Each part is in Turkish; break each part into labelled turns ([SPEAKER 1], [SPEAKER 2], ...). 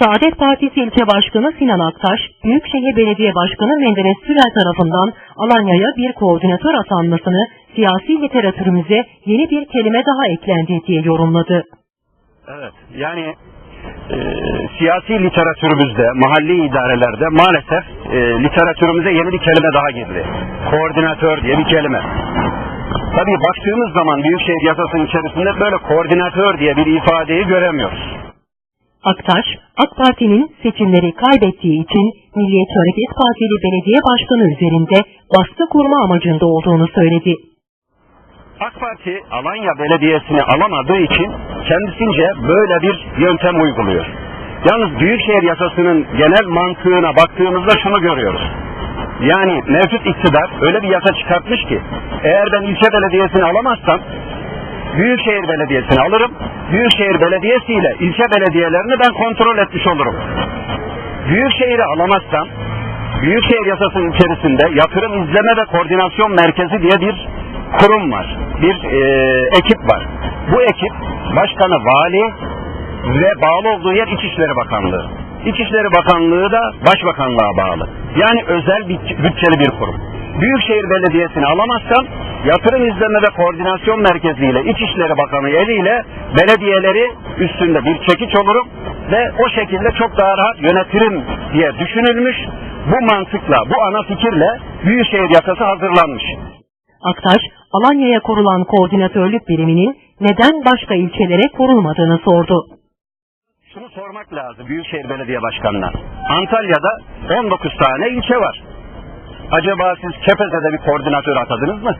[SPEAKER 1] Saadet Partisi ilçe başkanı Sinan Aktaş, Büyükşehir Belediye Başkanı Menderes Sürel tarafından Alanya'ya bir koordinatör atanmasını siyasi literatürümüze yeni bir kelime daha eklendi diye yorumladı.
[SPEAKER 2] Evet, yani e, siyasi literatürümüzde, mahalli idarelerde maalesef e, literatürümüze yeni bir kelime daha girdi. Koordinatör diye bir kelime. Tabii baktığımız zaman Büyükşehir Yasası'nın içerisinde böyle koordinatör diye bir ifadeyi göremiyoruz.
[SPEAKER 1] Aktaş, AK Parti'nin seçimleri kaybettiği için Milliyetçi Hareket Partili belediye başkanı üzerinde baskı kurma amacında olduğunu söyledi.
[SPEAKER 2] AK Parti Alanya Belediyesi'ni alamadığı için kendisince böyle bir yöntem uyguluyor. Yalnız Büyükşehir Yasası'nın genel mantığına baktığımızda şunu görüyoruz. Yani mevcut iktidar öyle bir yasa çıkartmış ki eğer ben ilçe belediyesini alamazsam Büyükşehir Belediyesi'ni alırım. Büyükşehir Belediyesi ile ilçe belediyelerini ben kontrol etmiş olurum. Büyükşehir'i alamazsam Büyükşehir Yasası'nın içerisinde yatırım izleme ve koordinasyon merkezi diye bir kurum var. Bir e, ekip var. Bu ekip başkanı vali ve bağlı olduğu yer İçişleri Bakanlığı. İçişleri Bakanlığı da Başbakanlığa bağlı. Yani özel bütçeli bir kurum. Büyükşehir Belediyesi'ni alamazsam yatırım izleme ve koordinasyon merkeziyle İçişleri Bakanı eliyle belediyeleri üstünde bir çekiç olurum ve o şekilde çok daha rahat yönetirim diye düşünülmüş. Bu mantıkla, bu ana fikirle Büyükşehir Yasası hazırlanmış.
[SPEAKER 1] Aktaş, Alanya'ya kurulan koordinatörlük biriminin neden başka ilçelere kurulmadığını sordu.
[SPEAKER 2] Şunu sormak lazım Büyükşehir Belediye Başkanı'na. Antalya'da 19 tane ilçe var. Acaba siz Kepez'e bir koordinatör atadınız mı?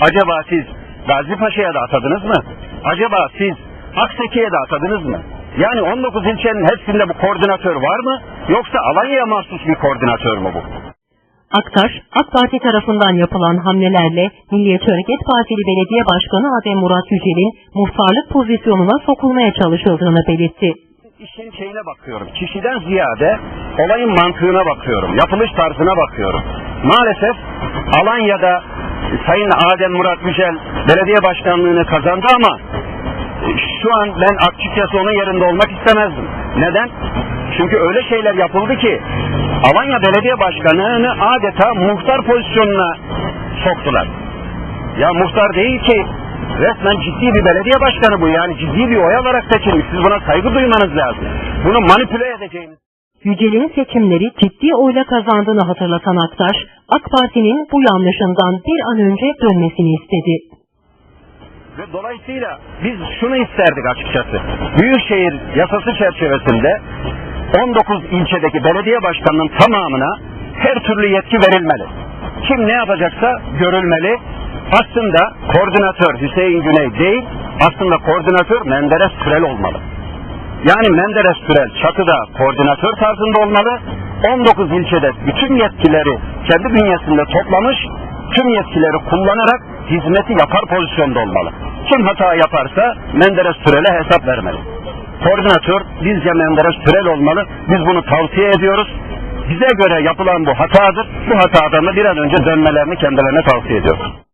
[SPEAKER 2] Acaba siz Gazi Paşa'ya da atadınız mı? Acaba siz Akseki'ye de atadınız mı? Yani 19 ilçenin hepsinde bu koordinatör var mı? Yoksa Alanya'ya mahsus bir koordinatör mü bu?
[SPEAKER 1] Aktaş, AK Parti tarafından yapılan hamlelerle Milliyetçi Hareket Partili Belediye Başkanı Adem Murat Yücel'in muhtarlık pozisyonuna sokulmaya çalışıldığını belirtti.
[SPEAKER 2] İşin şeyine bakıyorum. Kişiden ziyade olayın mantığına bakıyorum. Yapılış tarzına bakıyorum. Maalesef Alanya'da Sayın Adem Murat Yücel belediye başkanlığını kazandı ama e, şu an ben açıkçası onun yerinde olmak istemezdim. Neden? Çünkü öyle şeyler yapıldı ki Alanya Belediye Başkanı'nı adeta muhtar pozisyonuna soktular. Ya muhtar değil ki resmen ciddi bir belediye başkanı bu yani ciddi bir oy alarak seçilmiş. Siz buna saygı duymanız lazım. Bunu manipüle edeceğiniz.
[SPEAKER 1] Yücel'in seçimleri ciddi oyla kazandığını hatırlatan Aktaş, AK Parti'nin bu yanlışından bir an önce dönmesini istedi.
[SPEAKER 2] Ve dolayısıyla biz şunu isterdik açıkçası. Büyükşehir yasası çerçevesinde 19 ilçedeki belediye başkanının tamamına her türlü yetki verilmeli. Kim ne yapacaksa görülmeli. Aslında koordinatör Hüseyin Güney değil, aslında koordinatör Menderes Sürel olmalı. Yani Menderes Sürel çatıda koordinatör tarzında olmalı. 19 ilçede bütün yetkileri kendi bünyesinde toplamış, tüm yetkileri kullanarak hizmeti yapar pozisyonda olmalı. Kim hata yaparsa Menderes Sürel'e hesap vermeli. Koordinatör bizce Menderes Sürel olmalı. Biz bunu tavsiye ediyoruz. Bize göre yapılan bu hatadır. Bu hatadan da bir an önce dönmelerini kendilerine tavsiye ediyoruz.